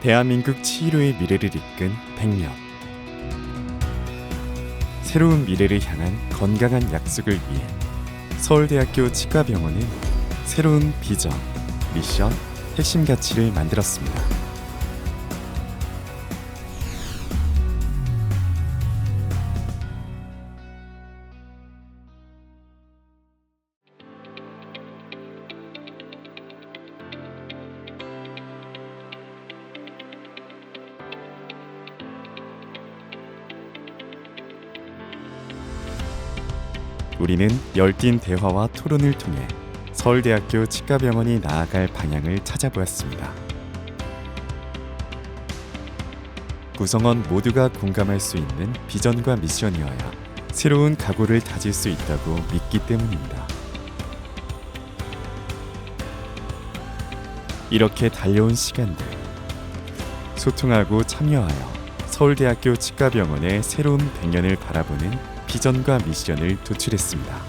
대한민국 치료의 미래를 이끈 100년. 새로운 미래를 향한 건강한 약속을 위해 서울대학교 치과병원은 새로운 비전, 미션, 핵심 가치를 만들었습니다. 우리는 열띤 대화와 토론을 통해 서울대학교 치과병원이 나아갈 방향을 찾아보았습니다. 구성원 모두가 공감할 수 있는 비전과 미션이어야 새로운 각오를 다질 수 있다고 믿기 때문입니다. 이렇게 달려온 시간들 소통하고 참여하여 서울대학교 치과병원의 새로운 100년을 바라보는 비전과 미션을 도출했습니다.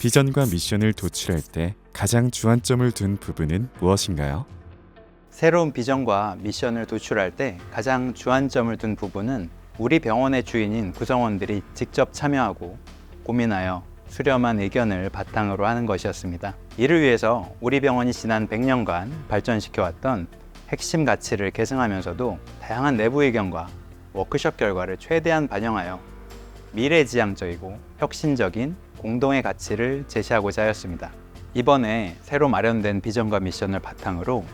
비전과 미션을 도출할 때 가장 주안점을 둔 부분은 무엇인가요? 새로운 비전과 미션을 도출할 때 가장 주안점을 둔 부분은 우리 병원의 주인인 구성원들이 직접 참여하고 고민하여 수렴한 의견을 바탕으로 하는 것이었습니다. 이를 위해서 우리 병원이 지난 100년간 발전시켜왔던 핵심 가치를 계승하면서도 다양한 내부 의견과 워크숍 결과를 최대한 반영하여 미래지향적이고 혁신적인 공동의 가치를 제시하고자 하였습니다. 이번에 새로 마련된 비전과 미션을 바탕으로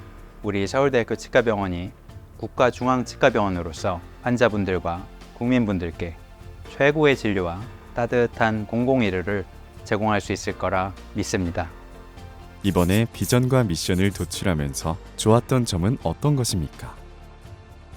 우리 서울대학교 치과병원이 국가중앙치과병원으로서 환자분들과 국민분들께 최고의 진료와 따뜻한 공공의료를 제공할 수 있을 거라 믿습니다. 이번에 비전과 미션을 도출하면서 좋았던 점은 어떤 것입니까?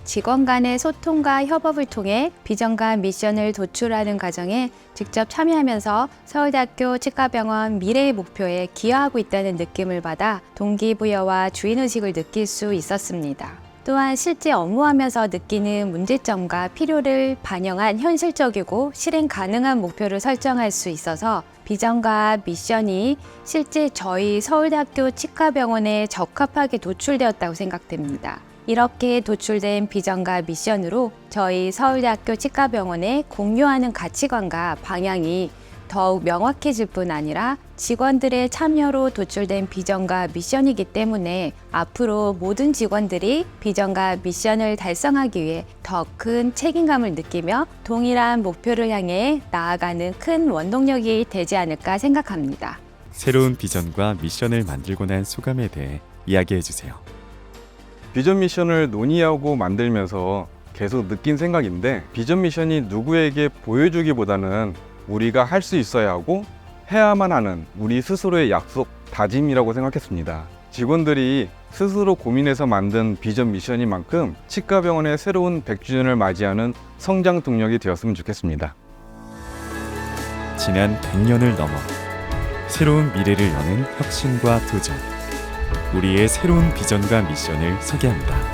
직원 간의 소통과 협업을 통해 비전과 미션을 도출하는 과정에 직접 참여하면서 서울대학교 치과병원 미래의 목표에 기여하고 있다는 느낌을 받아 동기부여와 주인의식을 느낄 수 있었습니다. 또한 실제 업무하면서 느끼는 문제점과 필요를 반영한 현실적이고 실행 가능한 목표를 설정할 수 있어서 비전과 미션이 실제 저희 서울대학교 치과병원에 적합하게 도출되었다고 생각됩니다. 이렇게 도출된 비전과 미션으로 저희 서울대학교 치과병원에 공유하는 가치관과 방향이 더욱 명확해질 뿐 아니라 직원들의 참여로 도출된 비전과 미션이기 때문에 앞으로 모든 직원들이 비전과 미션을 달성하기 위해 더 큰 책임감을 느끼며 동일한 목표를 향해 나아가는 큰 원동력이 되지 않을까 생각합니다. 새로운 비전과 미션을 만들고 난 소감에 대해 이야기해 주세요. 비전 미션을 논의하고 만들면서 계속 느낀 생각인데 비전 미션이 누구에게 보여주기보다는 우리가 할 수 있어야 하고 해야만 하는 우리 스스로의 약속, 다짐이라고 생각했습니다. 직원들이 스스로 고민해서 만든 비전 미션인 만큼 치과병원의 새로운 100주년을 맞이하는 성장 동력이 되었으면 좋겠습니다. 지난 100년을 넘어 새로운 미래를 여는 혁신과 도전. 우리의 새로운 비전과 미션을 소개합니다.